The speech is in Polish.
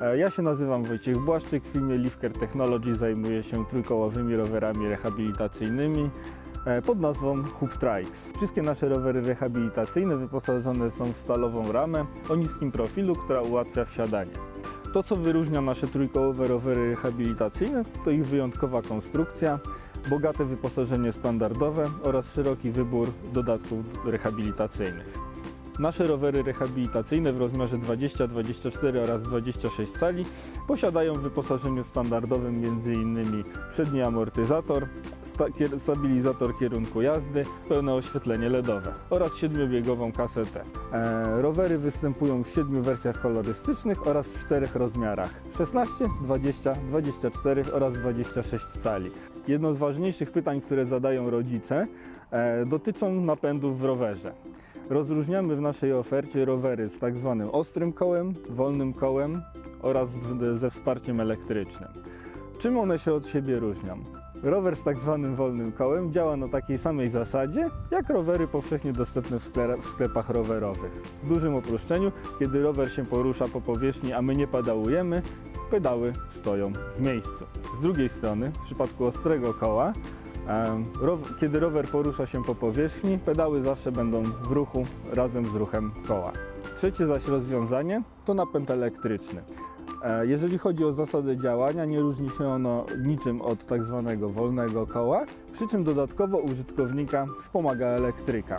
Ja się nazywam Wojciech Błaszczyk, w firmie Lifker Technology zajmuję się trójkołowymi rowerami rehabilitacyjnymi e, pod nazwą Hub Trikes. Wszystkie nasze rowery rehabilitacyjne wyposażone są w stalową ramę o niskim profilu, która ułatwia wsiadanie. To, co wyróżnia nasze trójkołowe rowery rehabilitacyjne, to ich wyjątkowa konstrukcja, bogate wyposażenie standardowe oraz szeroki wybór dodatków rehabilitacyjnych. Nasze rowery rehabilitacyjne w rozmiarze 20, 24 oraz 26 cali posiadają w wyposażeniu standardowym m.in. przedni amortyzator, stabilizator kierunku jazdy, pełne oświetlenie LEDowe oraz siedmiobiegową kasetę. E, rowery występują w siedmiu wersjach kolorystycznych oraz w czterech rozmiarach 16, 20, 24 oraz 26 cali. Jedno z ważniejszych pytań, które zadają rodzice, e, dotyczą napędów w rowerze. Rozróżniamy w naszej ofercie rowery z tak zwanym ostrym kołem, wolnym kołem oraz ze wsparciem elektrycznym. Czym one się od siebie różnią? Rower z tak zwanym wolnym kołem działa na takiej samej zasadzie, jak rowery powszechnie dostępne w, w sklepach rowerowych. W dużym uproszczeniu, kiedy rower się porusza po powierzchni, a my nie pedałujemy, pedały stoją w miejscu. Z drugiej strony, w przypadku ostrego koła, Kiedy rower porusza się po powierzchni, pedały zawsze będą w ruchu razem z ruchem koła. Trzecie zaś rozwiązanie to napęd elektryczny. E, Jeżeli chodzi o zasadę działania, nie różni się ono niczym od tak zwanego wolnego koła, przy czym dodatkowo użytkownika wspomaga elektryka.